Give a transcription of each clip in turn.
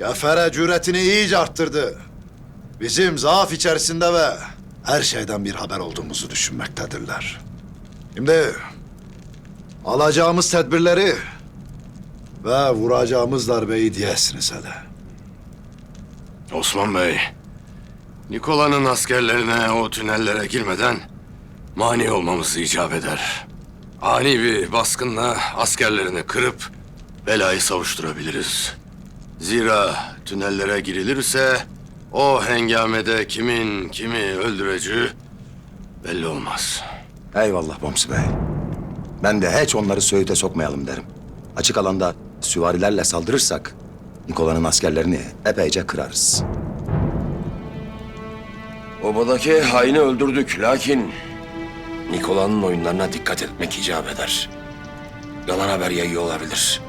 Gafere cüretini iyice arttırdı. Bizim zaaf içerisinde ve her şeyden bir haber olduğumuzu düşünmektedirler. Şimdi alacağımız tedbirleri ve vuracağımız darbeyi diyesiniz hele. Osman Bey, Nikola'nın askerlerine o tünellere girmeden mani olmamız icap eder. Ani bir baskınla askerlerini kırıp belayı savuşturabiliriz. Zira tünellere girilirse o hengamede kimin kimi öldüreceği belli olmaz. Eyvallah Bamsı Bey. Ben de hiç onları Söğüt'e sokmayalım derim. Açık alanda süvarilerle saldırırsak Nikola'nın askerlerini epeyce kırarız. Obadaki haini öldürdük lakin Nikola'nın oyunlarına dikkat etmek icap eder. Yalan haber yayıyor olabilir.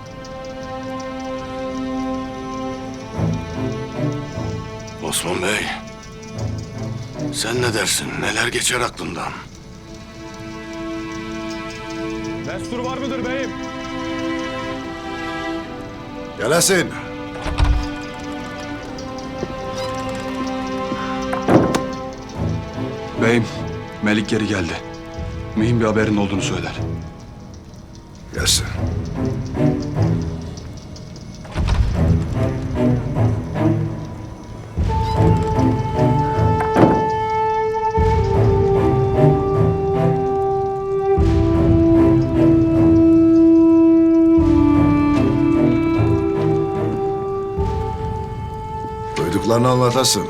Osman Bey, sen ne dersin? Neler geçer aklından? Destur var mıdır beyim? Gelesin. Beyim, Melik geri geldi. Mühim bir haberin olduğunu söyler. Gelsin. Duyduklarını anlatasın.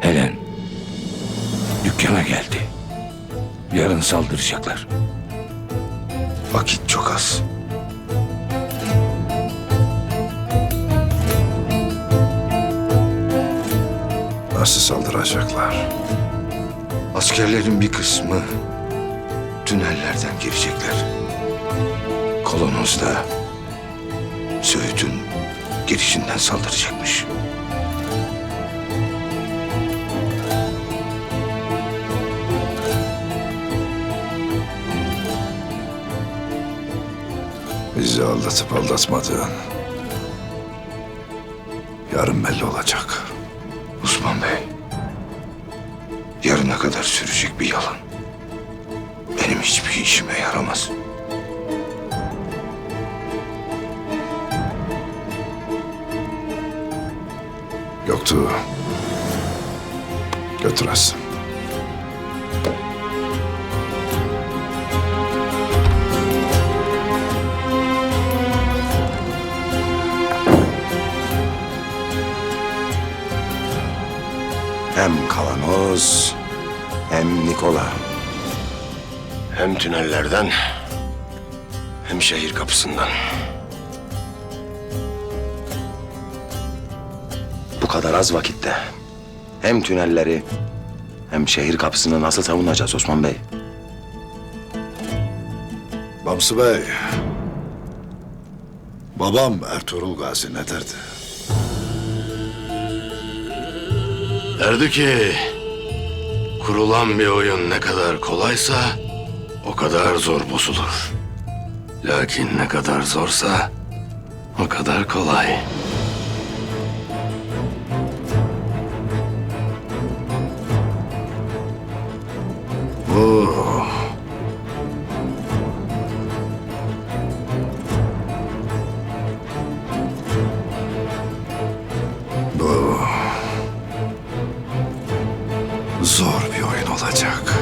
Helen, dükkana geldi. Yarın saldıracaklar. Vakit çok az. Nasıl saldıracaklar? Askerlerin bir kısmı tünellerden girecekler. Kolonos da Söğüt'ün girişinden saldıracakmış. Bizi aldatıp aldatmadığın yarın belli olacak. Osman Bey, yarına kadar sürecek bir yalan. Benim hiçbir işime yaramaz. Yoktu. Götüresin. Hem Kavanoz hem Nikola. Hem tünellerden hem şehir kapısından. Bu kadar az vakitte hem tünelleri hem şehir kapısını nasıl savunacağız Osman Bey? Bamsı Bey. Babam Ertuğrul Gazi ne derdi? Derdi ki kurulan bir oyun ne kadar kolaysa o kadar zor bozulur. Lakin ne kadar zorsa o kadar kolay. Zor bir oyun olacak.